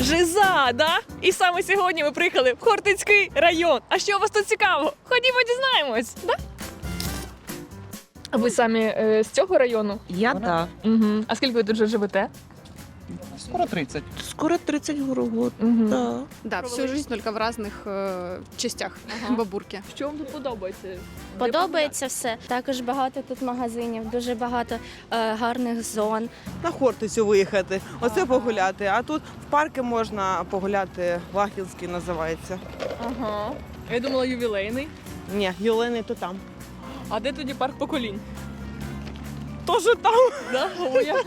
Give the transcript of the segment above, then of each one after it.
Жиза, да? І саме сьогодні ми приїхали в Хортицький район. А що у вас тут цікаво? Ходімо, дізнаємось, да? А ви самі е, з цього району? Я да. Угу. А скільки ви тут вже живете? Скоро 30. Скоро 30 год. Угу. Да. Да, всю жизнь только в разных э, частях Ага. бабурки. Що вам тут подобається? Подобається все. Також багато тут магазинів, дуже багато е, гарних зон. на Хортицю виїхати, оце погуляти. А тут в парки можна погуляти, Вахівський називається. Ага. Я думала ювілейний. Ні, Юлини то там. А де тоді парк поколінь? Тоже там. Да? О, я...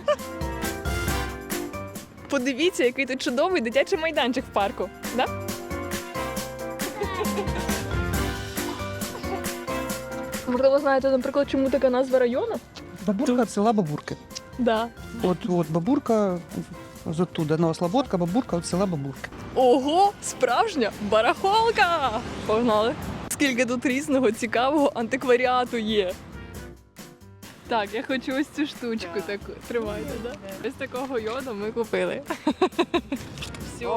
Подивіться, який тут чудовий дитячий майданчик в парку. Да? Можливо, знаєте, наприклад, чому така назва району? Бабурка села Бабурки. Да. От, от бабурка з оттуда, Нова Слободка, бабурка от села Бабурки. Ого, справжня барахолка! Погнали! Скільки тут різного цікавого антикваріату є. Так, я хочу ось цю штучку таку. Тримайте, да? Ось такого йода ми купили. Все,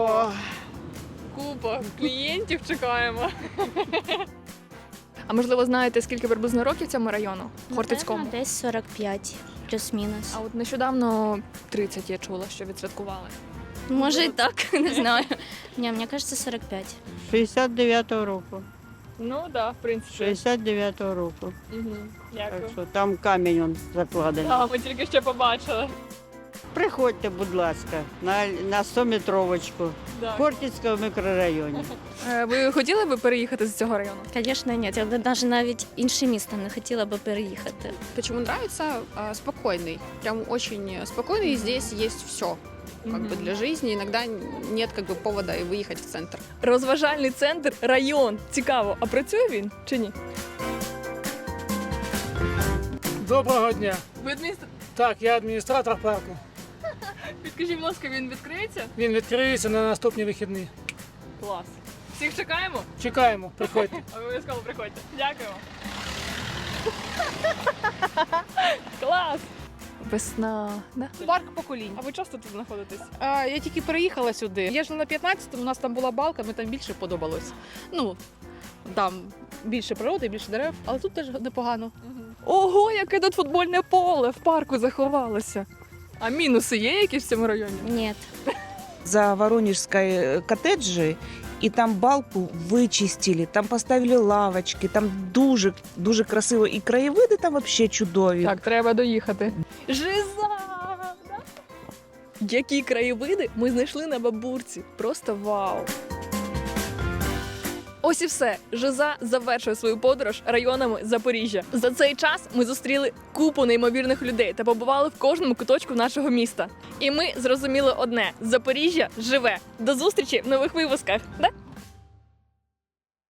купа клієнтів чекаємо. А можливо, знаєте, скільки приблизно років цьому району? Хортицькому? Напевно, десь 45, плюс-мінус. А от нещодавно 30 я чула, що відсвяткували. Може і так, не знаю. Ні, мені кажеться 45. 69-го року. Ну так, да, в принципі. 69-го року. Угу. Так що там камінь он закладений. Так, ми тільки що побачили. Приходьте, будь ласка, на, на 100-метровочку Да. в Хортицькому мікрорайоні. Е, Ви хотіли би переїхати з цього району? Звісно, ні. Я б навіть навіть інше місто не хотіла би переїхати. Почему нравится? А, спокойный. Прям очень спокойный. И здесь есть все Как бы для жизни иногда нет как бы повода и выехать в центр. Розважальний центр, район. Цікаво, а працює він чи ні? Доброго дня. Ви адміністр... Так, я адміністратор парку. Підкажіть, будь ласка, він відкриється? Він відкриється на наступні вихідні. Клас. Всіх чекаємо? Чекаємо, приходьте. Обов'язково приходьте. Дякуємо. Весна. Да? Парк поколінь. А ви часто тут знаходитесь? А, я тільки переїхала сюди. Я жила на 15-му, у нас там була балка, мені там більше подобалось. Ну, там більше природи, більше дерев, але тут теж непогано. Ого, яке тут футбольне поле в парку заховалося. А мінуси є якісь в цьому районі? Ні. За Воронежской коттеджи, і там балку вичистили, там поставили лавочки, там дуже, дуже красиво. І краєвиди там вообще чудові. Так, треба доїхати. Жиза! Які краєвиди ми знайшли на бабурці. Просто вау! Ось і все. Жиза завершує свою подорож районами Запоріжжя. За цей час ми зустріли купу неймовірних людей та побували в кожному куточку нашого міста. І ми зрозуміли одне: Запоріжжя живе. До зустрічі в нових випусках. Да?